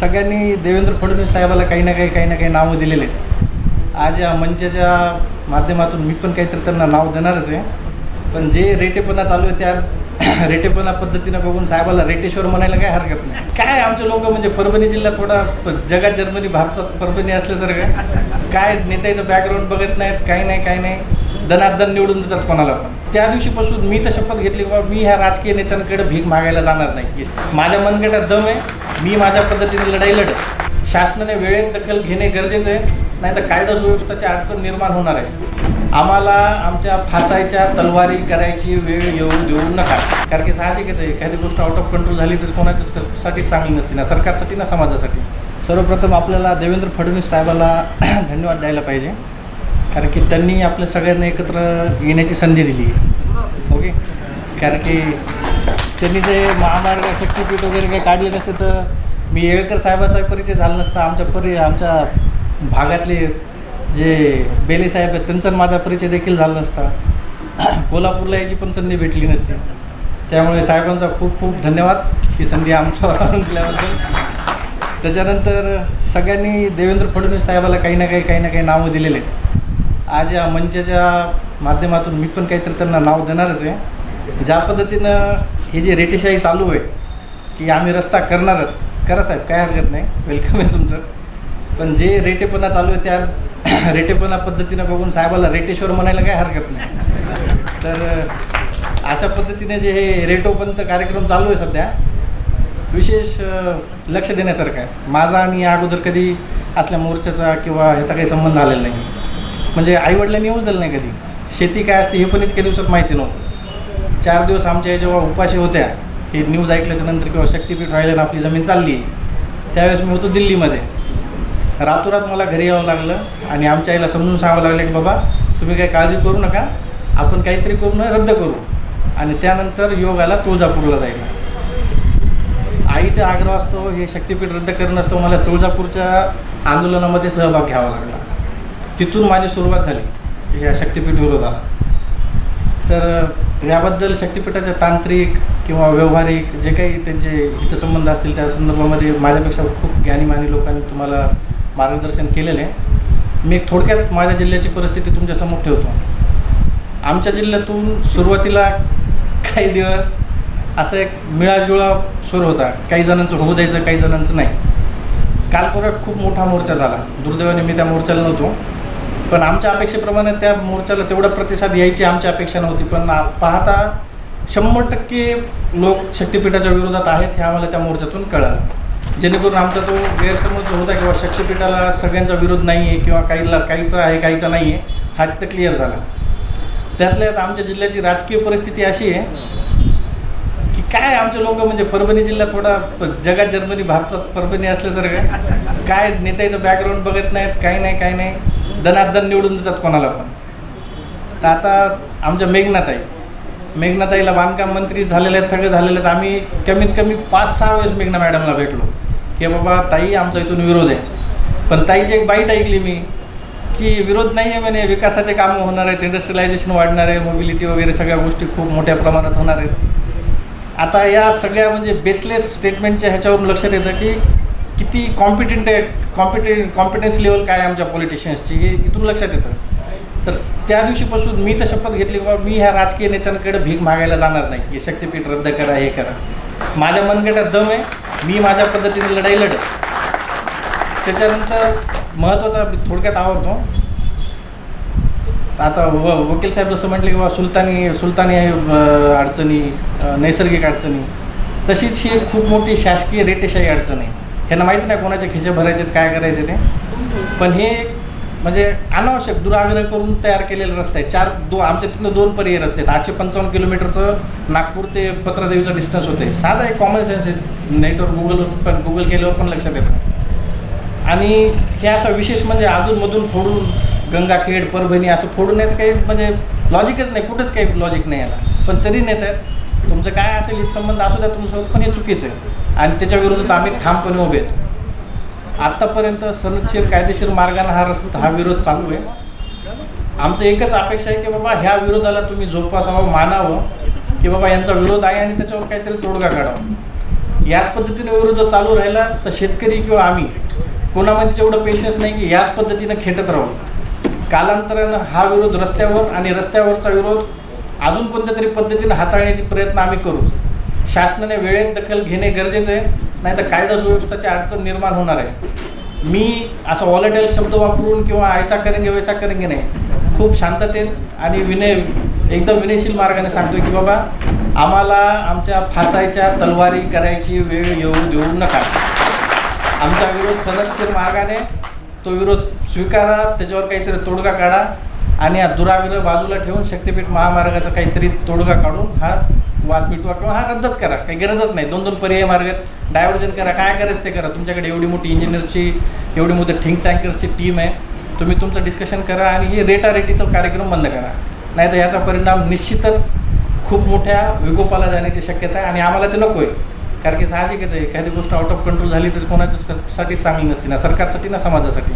सगळ्यांनी देवेंद्र फडणवीस साहेबाला काही ना काही काही ना काही नावं दिलेले आहेत. आज या मंचाच्या माध्यमातून मी पण काहीतरी त्यांना नाव देणारच आहे. पण जे रेटेपणा चालू आहे त्या रेटेपणा पद्धतीनं बघून साहेबाला रेटेश्वर म्हणायला काय हरकत नाही. काय आमचे लोक म्हणजे परभणी जिल्हा थोडा जगात जर्मनी भारतात परभणी असल्यासारखं काय नेत्याचं बॅकग्राऊंड बघत नाहीत काही नाही काही नाही. दनादन निवडून देतात कोणाला पण. त्या दिवशीपासून मी तर शपथ घेतली बाबा मी ह्या राजकीय नेत्यांकडे भीक मागायला जाणार नाही. माझ्या मनगटात दम आहे मी माझ्या पद्धतीने लढाई लढत शासनाने वेळेत दखल घेणे गरजेचं आहे नाही तर कायदा सुव्यवस्थेची अडचण निर्माण होणार आहे. आम्हाला आमच्या फासायच्या तलवारी करायची वेळ येऊ देऊ नका. कारण की साहजिकच आहे एखादी गोष्ट आउट ऑफ कंट्रोल झाली तर कोणाच्यासाठी चांगली नसते ना सरकारसाठी ना समाजासाठी. सर्वप्रथम आपल्याला देवेंद्र फडणवीस साहेबाला धन्यवाद द्यायला पाहिजे. कारण की त्यांनी आपल्या सगळ्यांना एकत्र येण्याची संधी दिली आहे. ओके? कारण की त्यांनी जे महामार्ग शक्तीपीठ वगैरे काही काढले नसते तर मी येळकर साहेबाचा परिचय झाला नसता. आमच्या परि आमच्या भागातले जे बेले साहेब आहेत त्यांचा माझा परिचय देखील झाला नसता. कोल्हापूरला याची पण संधी भेटली नसती. त्यामुळे साहेबांचा खूप खूप धन्यवाद. ही संधी आमच्यावर आणून दिल्याबद्दल. त्याच्यानंतर सगळ्यांनी देवेंद्र फडणवीस साहेबाला काही ना काही काही ना काही नावं दिलेले आहेत. आज या मंचाच्या माध्यमातून मी पण काहीतरी त्यांना नाव देणारच आहे. ज्या पद्धतीनं ही जी रेटेशाही चालू आहे की आम्ही रस्ता करणारच करा साहेब काय हरकत नाही. वेलकम आहे तुमचं. पण जे रेटेपणा चालू आहे त्या रेटेपणा पद्धतीनं बघून साहेबाला रेटेश्वर म्हणायला काय हरकत नाही. तर अशा पद्धतीने जे हे रेटोपंत कार्यक्रम चालू आहे सध्या विशेष लक्ष देण्यासारखं आहे. माझा आणि या अगोदर कधी असल्या मोर्चाचा किंवा ह्याचा काही संबंध आलेला नाही. म्हणजे आईवडिलांनी येऊच दिलं नाही कधी. शेती काय असते हे पण इतक्या दिवसात माहिती नव्हतं. चार दिवस आमच्या जेव्हा उपाशी होत्या हे न्यूज ऐकल्याच्या नंतर किंवा शक्तीपीठ व्हायला आपली जमीन चालली. त्यावेळेस मी होतो दिल्लीमध्ये. रातोरात मला घरी यावं लागलं आणि आमच्या आईला समजून सांगावं लागलं की बाबा तुम्ही काही काळजी करू नका आपण काहीतरी करून रद्द करू. आणि त्यानंतर योगाला तुळजापूरला जायला. आईचा आग्रह असतो हे शक्तीपीठ रद्द करणं असतो मला तुळजापूरच्या आंदोलनामध्ये सहभाग घ्यावा लागला. तिथून माझी सुरुवात झाली या शक्तीपीठ विरोधाला तर याबद्दल शक्तीपीठाचे तांत्रिक किंवा व्यवहारिक जे काही त्यांचे हितसंबंध असतील त्या संदर्भामध्ये माझ्यापेक्षा खूप ज्ञानीमानी लोकांनी तुम्हाला मार्गदर्शन केलेलं आहे. मी एक थोडक्यात माझ्या जिल्ह्याची परिस्थिती तुमच्यासमोर ठेवतो. आमच्या जिल्ह्यातून सुरुवातीला काही दिवस असं एक मिळाजुळा स्वर होता. काही जणांचं होऊ द्यायचं काही जणांचं नाही. काल परत खूप मोठा मोर्चा झाला. दुर्दैवाने मी त्या मोर्चाला नव्हतो. पण आमच्या अपेक्षेप्रमाणे त्या मोर्चाला तेवढा प्रतिसाद यायची आमची अपेक्षा नव्हती. पण पाहता शंभर टक्के लोक शक्तीपीठाच्या विरोधात आहेत हे आम्हाला त्या मोर्चातून कळालं. जेणेकरून आमचा तो गैरसमज होता किंवा शक्तीपीठाला सगळ्यांचा विरोध नाही आहे किंवा काहीला काहीचा आहे काहीचा नाही आहे हा तिथं क्लिअर झाला. त्यातल्या आमच्या जिल्ह्याची राजकीय परिस्थिती अशी आहे की काय आमचे लोक म्हणजे परभणी जिल्हा थोडा जगात जर्मनी भारतात परभणी असल्यासारखं काय नेत्याचं बॅकग्राऊंड बघत नाहीत काही नाही काही नाही. दनादन निवडून देतात कोणाला पण. तर आता आमच्या मेघनाताई मेघनाताईला बांधकाम मंत्री झालेले आहेत सगळे झालेले आहेत. आम्ही कमीत कमी पाच सहा वेळेस मेघना मॅडमला भेटलो. की बाबा ताई आमचा इथून विरोध आहे. पण ताईची एक बाईट ऐकली मी की विरोध नाही आहे म्हणे विकासाचे कामं होणार आहेत इंडस्ट्रियलायझेशन वाढणार आहे मोबिलिटी वगैरे सगळ्या गोष्टी खूप मोठ्या प्रमाणात होणार आहेत. आता या सगळ्या म्हणजे बेसलेस स्टेटमेंटच्या ह्याच्यावरून लक्षात येतं की किती कॉम्पिटेंट आहे कॉम्पिटेंट कॉम्पिटन्स लेवल काय आमच्या पॉलिटिशियन्सची हे इथून लक्षात येतं. तर त्या दिवशीपासून मी तर शपथ घेतली बाबा मी ह्या राजकीय नेत्यांकडे भीक मागायला जाणार नाही. हे शक्तीपीठ रद्द करा हे करा. माझ्या मनगटात दम आहे मी माझ्या पद्धतीने लढाई लढत त्याच्यानंतर महत्त्वाचा थोडक्यात आवडतो आता व वकील साहेब जसं म्हटले की बा सुलतानी सुलतानी अडचणी नैसर्गिक अडचणी. तशीच ही खूप मोठी शासकीय रेटेशाही अडचण आहे. ह्यांना माहिती नाही कोणाचे खिसे भरायचे आहेत, काय करायचे ते. पण हे म्हणजे अनावश्यक दुराग्रह करून तयार केलेले रस्ते आहेत. चार दो आमच्या तिथनं दोन पर्याय रस्ते आहेत. आठशे पंचावन्न किलोमीटरचं नागपूर ते पत्रदेवीचं डिस्टन्स होते. साधा एक कॉमन सेन्स आहे. नेटवर गुगलवर पण गुगल केल्यावर पण लक्षात येतं. आणि हे असं विशेष म्हणजे अधूनमधून फोडून गंगाखेड परभणी असं फोडून येत काही म्हणजे लॉजिकच नाही. कुठंच काही लॉजिक नाही याला. पण तरी नेत आहेत. तुमचं काय असेल संबंध असू द्या तुमचं पण हे चुकीचं आहे. आणि त्याच्या विरोधात आम्ही ठामपणे उभे आहेत. आत्तापर्यंत सनदशीर कायदेशीर मार्गाने हा रस्ता हा विरोध चालू आहे. आमचं एकच अपेक्षा आहे की बाबा ह्या विरोधाला तुम्ही जोपासावं मानावं की बाबा यांचा विरोध आहे आणि त्याच्यावर काहीतरी तोडगा काढावा. याच पद्धतीने विरोध चालू राहिला तर शेतकरी किंवा आम्ही कोणामध्ये तेवढं पेशन्स नाही की याच पद्धतीनं खेटत राहू. कालांतरानं हा विरोध रस्त्यावर आणि रस्त्यावरचा विरोध अजून कोणत्या तरी पद्धतीनं हाताळण्याचे प्रयत्न आम्ही करूच. शासनाने वेळेत दखल घेणे गरजेचं आहे नाही तर कायदा सुव्यवस्थेची अडचण निर्माण होणार आहे. मी असा वॉलेटाईल शब्द वापरून किंवा ऐसा करेंगे वैसा करेंगे नाही. खूप शांततेत आणि विनय एकदम विनयशील मार्गाने सांगतोय की बाबा आम्हाला आमच्या फासायच्या तलवारी करायची वेळ येऊ देऊ नका. आमचा विरोध सनदशीर मार्गाने तो विरोध स्वीकारा त्याच्यावर काहीतरी तोडगा काढा आणि हा दुराग्रह बाजूला ठेवून शक्तीपीठ महामार्गाचा काहीतरी तोडगा काढून हा वाद मिटवा किंवा हा रद्दच करा. काही गरजच नाही. दोन दोन पर्याय मार्ग डायव्हर्जन करा. काय करायचं ते करा. तुमच्याकडे एवढी मोठी इंजिनियरची एवढी मोठी थिंक टँकर्सची टीम आहे. तुम्ही तुमचं डिस्कशन करा आणि हे रेटारेटीचा कार्यक्रम बंद करा. नाही तर याचा परिणाम निश्चितच खूप मोठ्या विकोपाला जाण्याची शक्यता आहे आणि आम्हाला ते नको आहे कारण की साहजिकच आहे. एखादी गोष्ट आउट ऑफ कंट्रोल झाली तर कोणाच्यासाठी चांगली नसते ना. सरकारसाठी ना समाजासाठी.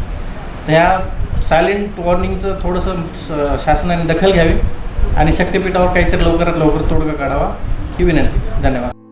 तर ह्या सायलेंट वॉर्निंगचं थोडंसं स- शासनाने दखल घ्यावी. आणि शक्तीपीठावर काहीतरी लवकरात लवकर तोडगा काढावा ही विनंती. धन्यवाद.